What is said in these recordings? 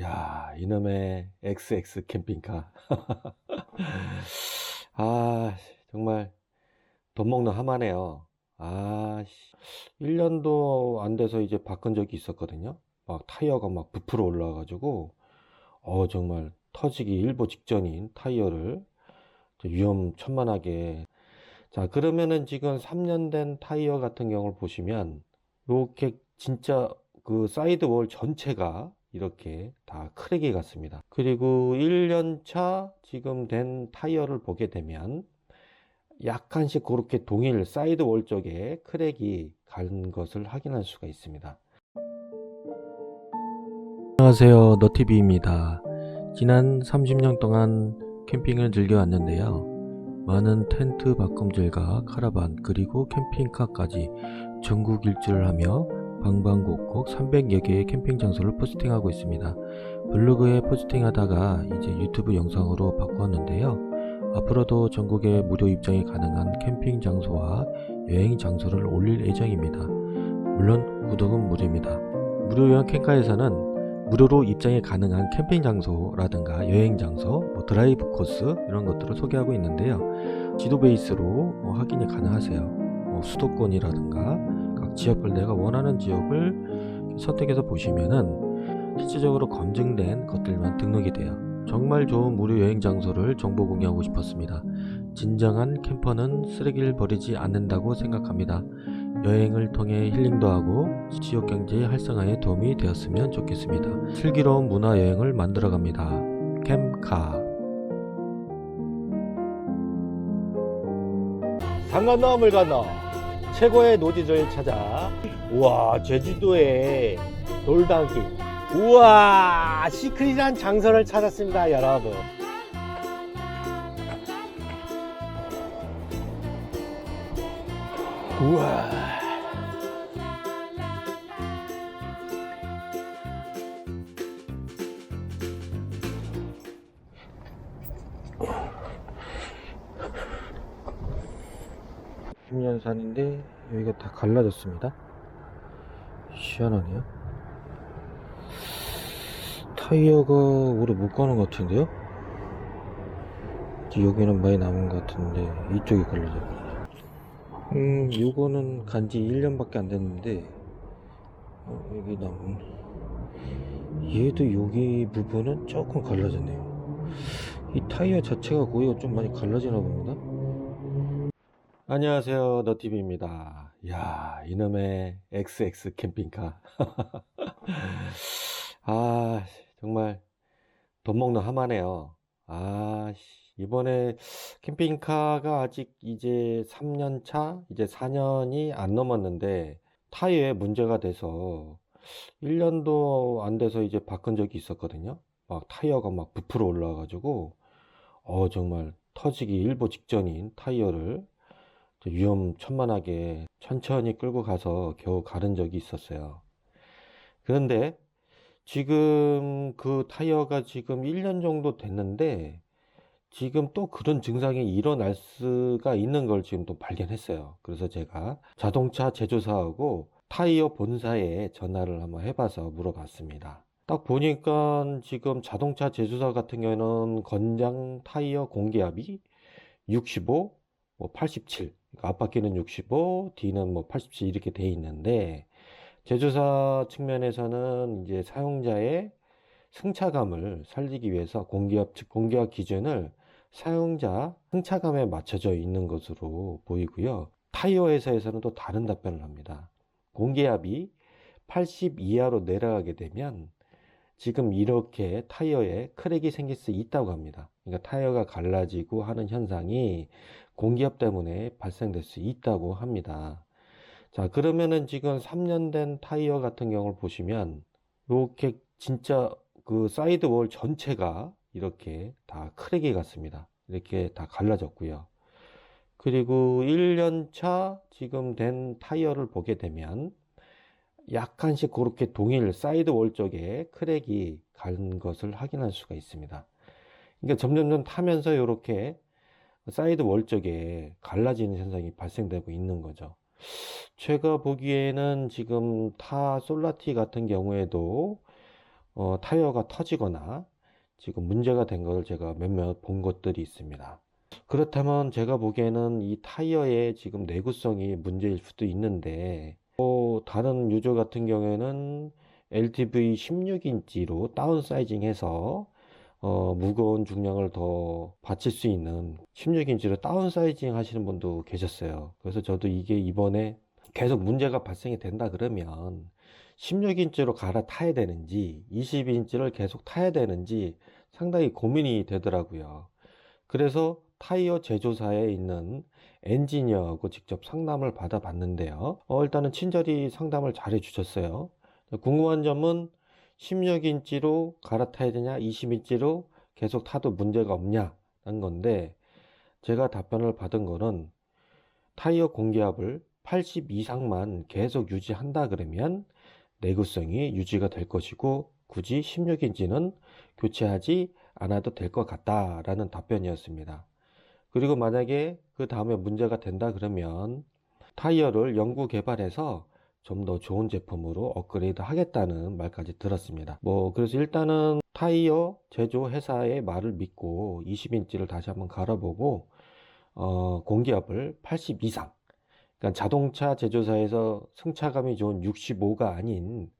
야, 이놈의 XX 캠핑카. 아, 정말 돈 먹는 하마네요. 아, 1년도 안 돼서 이제 바꾼 적이 있었거든요. 막 타이어가 막 부풀어 올라와가지고, 어, 정말 터지기 일보 직전인 타이어를 위험천만하게. 자, 그러면은 지금 3년 된 타이어 같은 경우를 보시면, 이렇게 진짜 그 사이드월 전체가 이렇게 다 크랙이 갔습니다. 그리고 1년차 지금 된 타이어를 보게 되면 약간씩 그렇게 동일 사이드 월 쪽에 크랙이 간 것을 확인할 수가 있습니다. 안녕하세요. 너티비입니다. 지난 30년 동안 캠핑을 즐겨왔는데요. 많은 텐트 바꿈질과 카라반 그리고 캠핑카까지 전국 일주를 하며 방방곡곡 300여 개의 캠핑 장소를 포스팅하고 있습니다. 블로그에 포스팅하다가 이제 유튜브 영상으로 바꾸었는데요. 앞으로도 전국에 무료 입장이 가능한 캠핑 장소와 여행 장소를 올릴 예정입니다. 물론 구독은 무료입니다. 무료 여행 캠카에서는 무료로 입장이 가능한 캠핑 장소라든가 여행 장소, 뭐 드라이브 코스 이런 것들을 소개하고 있는데요. 지도 베이스로 뭐 확인이 가능하세요. 뭐 수도권이라든가 각 지역별 내가 원하는 지역을 선택해서 보시면은 실질적으로 검증된 것들만 등록이 돼요. 정말 좋은 무료 여행 장소를 정보 공유하고 싶었습니다. 진정한 캠퍼는 쓰레기를 버리지 않는다고 생각합니다. 여행을 통해 힐링도 하고 지역 경제 활성화에 도움이 되었으면 좋겠습니다. 슬기로운 문화 여행을 만들어 갑니다. 캠카 산 건너 물 건너 최고의 노지를 찾아. 우와 제주도에 돌담길. 우와 시크릿한 장소를 찾았습니다 여러분. 우와 김연산인데 여기가 다 갈라졌습니다. 희한하네요. 타이어가 오래 못 가는 것 같은데요? 여기는 많이 남은 것 같은데 이쪽이 갈라졌네요. 음 요거는 간지 1년밖에 안 됐는데 어, 여기 남은 얘도 여기 부분은 조금 갈라졌네요. 이 타이어 자체가 거기가 좀 많이 갈라지나 봅니다 안녕하세요 너티비입니다. 야 이놈의 XX 캠핑카. 아 정말 돈 먹는 하마네요. 아 씨, 이번에 캠핑카가 아직 이제 3년 차? 이제 4년이 안 넘었는데 타이어에 문제가 돼서 1년도 안 돼서 이제 바꾼 적이 있었거든요. 막 타이어가 막 부풀어 올라와 가지고 어 정말 터지기 일보 직전인 타이어를 위험천만하게 천천히 끌고 가서 겨우 가른 적이 있었어요. 그런데 지금 그 타이어가 지금 1년 정도 됐는데 지금 또 그런 증상이 일어날 수가 있는 걸 지금 또 발견했어요. 그래서 제가 자동차 제조사하고 타이어 본사에 전화를 한번 해봐서 물어봤습니다. 딱 보니까 지금 자동차 제조사 같은 경우는 건장 타이어 공기압이 65, 뭐 87, 그러니까 앞바퀴는 65, 뒤는 뭐 87 이렇게 돼 있는데 제조사 측면에서는 이제 사용자의 승차감을 살리기 위해서 공기압 즉 공기압 기준을 사용자 승차감에 맞춰져 있는 것으로 보이고요. 타이어 회사에서는 또 다른 답변을 합니다. 공기압이 80 이하로 내려가게 되면 지금 이렇게 타이어에 크랙이 생길 수 있다고 합니다. 그러니까 타이어가 갈라지고 하는 현상이 공기압 때문에 발생될 수 있다고 합니다. 자, 그러면은 지금 3년 된 타이어 같은 경우를 보시면 이렇게 진짜 그 사이드 월 전체가 이렇게 다 크랙이 갔습니다. 이렇게 다 갈라졌고요. 그리고 1년 차 지금 된 타이어를 보게 되면 약간씩 그렇게 동일 사이드월 쪽에 크랙이 간 것을 확인할 수가 있습니다. 그러니까 점점점 타면서 이렇게 사이드 월 쪽에 갈라지는 현상이 발생되고 있는 거죠. 제가 보기에는 지금 타 솔라티 같은 경우에도 어, 타이어가 터지거나 지금 문제가 된걸 제가 몇몇 본 것들이 있습니다. 그렇다면 제가 보기에는 이 타이어의 지금 내구성이 문제일 수도 있는데 또 다른 유저 같은 경우에는 LTV 16인치로 다운 사이징해서 어, 무거운 중량을 더 받칠 수 있는 16인치로 다운 사이징 하시는 분도 계셨어요. 그래서 저도 이게 이번에 계속 문제가 발생이 된다 그러면 16인치로 갈아타야 되는지 20인치를 계속 타야 되는지 상당히 고민이 되더라고요. 그래서 타이어 제조사에 있는 엔지니어하고 직접 상담을 받아봤는데요. 어, 일단은 친절히 상담을 잘 해주셨어요. 궁금한 점은 16인치로 갈아타야 되냐, 20인치로 계속 타도 문제가 없냐는 건데, 제가 답변을 받은 거는 타이어 공기압을 80 이상만 계속 유지한다 그러면 내구성이 유지가 될 것이고, 굳이 16인치는 교체하지 않아도 될 것 같다라는 답변이었습니다. 그리고 만약에 그 다음에 문제가 된다 그러면 타이어를 연구 개발해서 좀 더 좋은 제품으로 업그레이드 하겠다는 말까지 들었습니다. 뭐 그래서 일단은 타이어 제조 회사의 말을 믿고 20인치를 다시 한번 갈아보고 어, 공기압을 80 이상 그러니까 자동차 제조사에서 승차감이 좋은 65가 아닌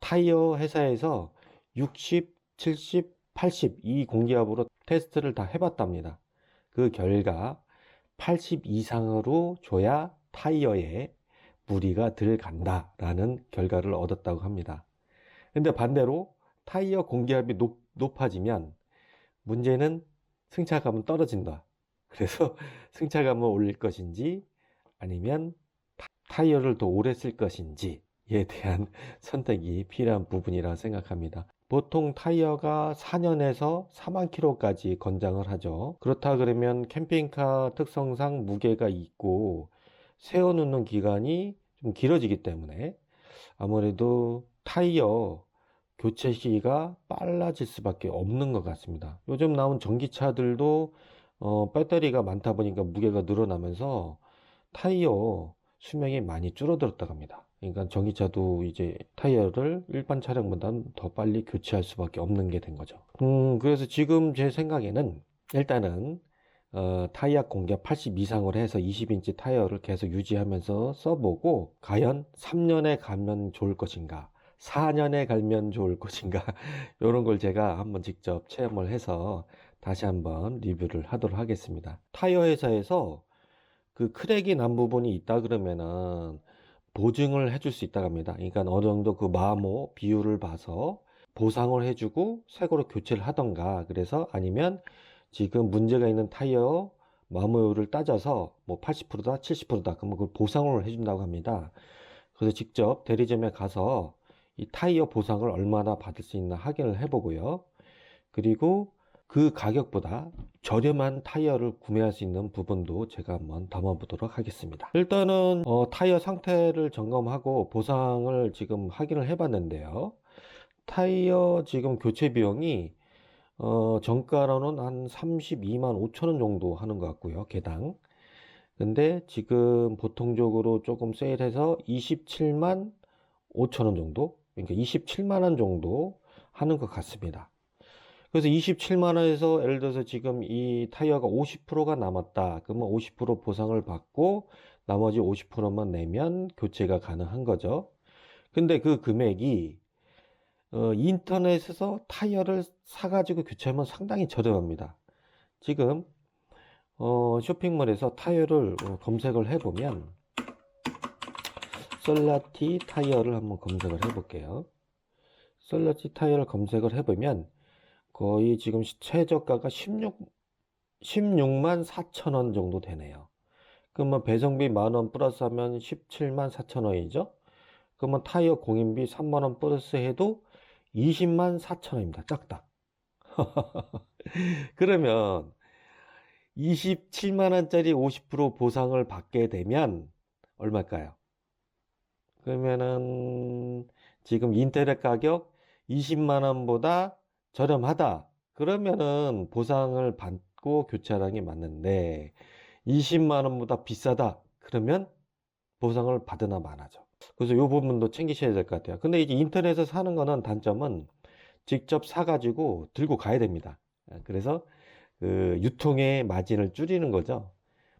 타이어 회사에서 60, 70, 80 이 공기압으로 테스트를 다 해봤답니다. 그 결과 80 이상으로 줘야 타이어에 무리가 들 간다라는 결과를 얻었다고 합니다. 근데 반대로 타이어 공기압이 높, 높아지면 문제는 승차감은 떨어진다. 그래서 승차감을 올릴 것인지 아니면 타이어를 더 오래 쓸 것인지에 대한 선택이 필요한 부분이라 생각합니다. 보통 타이어가 4년에서 4만 킬로까지 권장을 하죠. 그렇다 그러면 캠핑카 특성상 무게가 있고 세워놓는 기간이 좀 길어지기 때문에 아무래도 타이어 교체 시기가 빨라질 수밖에 없는 것 같습니다. 요즘 나온 전기차들도 어, 배터리가 많다 보니까 무게가 늘어나면서 타이어 수명이 많이 줄어들었다고 합니다. 그러니까 전기차도 이제 타이어를 일반 차량보다는 더 빨리 교체할 수밖에 없는 게 된 거죠. 음, 그래서 지금 제 생각에는 일단은 어, 타이어 공기압 80 이상으로 해서 20인치 타이어를 계속 유지하면서 써보고 과연 3년에 가면 좋을 것인가 4년에 가면 좋을 것인가 이런 걸 제가 한번 직접 체험을 해서 다시 한번 리뷰를 하도록 하겠습니다. 타이어 회사에서 그 크랙이 난 부분이 있다 그러면은 보증을 해줄 수 있다고 합니다. 그러니까 어느 정도 그 마모 비율을 봐서 보상을 해주고 새 거로 교체를 하던가 그래서 아니면 지금 문제가 있는 타이어 마모율을 따져서 뭐 80%다 70%다 그러면 그걸 보상을 해준다고 합니다. 그래서 직접 대리점에 가서 이 타이어 보상을 얼마나 받을 수 있나 확인을 해보고요. 그리고 그 가격보다 저렴한 타이어를 구매할 수 있는 부분도 제가 한번 담아보도록 하겠습니다. 일단은 어, 타이어 상태를 점검하고 보상을 지금 확인을 해봤는데요. 타이어 지금 교체 비용이 어, 정가로는 한 32만 5천 원 정도 하는 것 같고요. 개당. 근데 지금 보통적으로 조금 세일해서 27만 5천 원 정도? 그러니까 27만 원 정도 하는 것 같습니다. 그래서 27만 원에서 예를 들어서 지금 이 타이어가 50%가 남았다. 그러면 50% 보상을 받고 나머지 50%만 내면 교체가 가능한 거죠. 근데 그 금액이 어, 인터넷에서 타이어를 사가지고 교체하면 상당히 저렴합니다. 지금 어, 쇼핑몰에서 타이어를 어, 검색을 해보면 솔라티 타이어를 한번 검색을 해볼게요. 솔라티 타이어를 검색을 해보면 거의 지금 최저가가 16, 16만 4천 원 정도 되네요. 그러면 배송비 만 원 플러스 하면 17만 4천 원이죠? 그러면 타이어 공인비 3만 원 플러스 해도 20만 4천 원입니다. 짝딱. 그러면 27만 원짜리 50% 보상을 받게 되면 얼마일까요? 그러면은 지금 인터넷 가격 20만 원보다 저렴하다. 그러면은 보상을 받고 교체하는 게 맞는데 20만 원보다 비싸다. 그러면 보상을 받으나 마나죠. 그래서 이 부분도 챙기셔야 될 것 같아요. 근데 이제 인터넷에서 사는 거는 단점은 직접 사가지고 들고 가야 됩니다. 그래서 그 유통의 마진을 줄이는 거죠.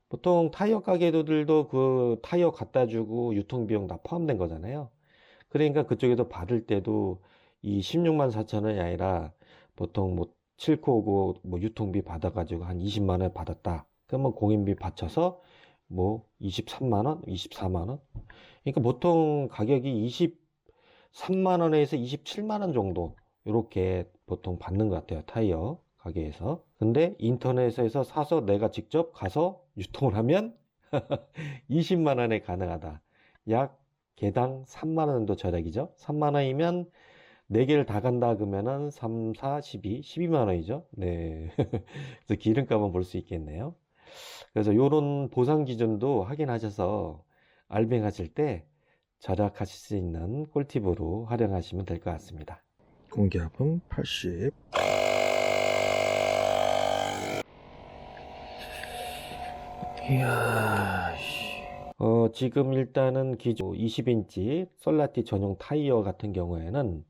보통 타이어 가게들도 그 타이어 갖다 주고 유통 비용 다 포함된 거잖아요. 그러니까 그쪽에도 받을 때도 이 16만 4천 원이 아니라 보통 뭐 싣고 오고 뭐 유통비 받아가지고 한 20만 원 받았다. 그러면 공인비 받쳐서 뭐 23만 원, 24만 원. 그러니까 보통 가격이 23만 원에서 27만 원 정도 이렇게 보통 받는 것 같아요. 타이어 가게에서. 근데 인터넷에서 사서 내가 직접 가서 유통을 하면 20만 원에 가능하다. 약 개당 3만 원 정도 절약이죠. 3만 원이면 4개를 다 간다 그러면은 3, 4, 12, 12만 원이죠. 네. 그래서 기름값은 볼 수 있겠네요. 그래서 요런 보상 기준도 확인하셔서 알뱅하실 때 절약하실 수 있는 꿀팁으로 활용하시면 될 것 같습니다. 공기압은 80 이야 씨. 어, 지금 일단은 기존 20인치 솔라티 전용 타이어 같은 경우에는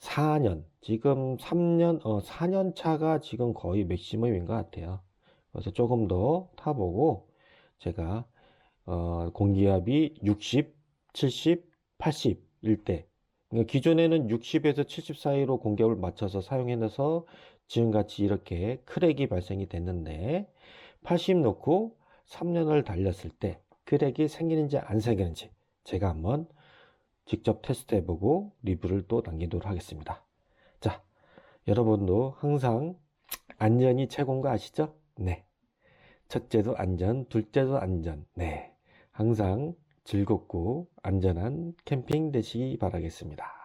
4년, 지금 3년, 어, 4년 차가 지금 거의 맥시멈인 것 같아요. 그래서 조금 더 타보고 제가 어, 공기압이 60, 70, 80일 때 그러니까 기존에는 60에서 70 사이로 공기압을 맞춰서 사용해서 지금같이 이렇게 크랙이 발생이 됐는데 80 넣고 3년을 달렸을 때 크랙이 생기는지 안 생기는지 제가 한번 직접 테스트 해보고 리뷰를 또 남기도록 하겠습니다. 자, 여러분도 항상 안전이 최고인 거 아시죠? 네. 첫째도 안전, 둘째도 안전. 네. 항상 즐겁고 안전한 캠핑 되시기 바라겠습니다.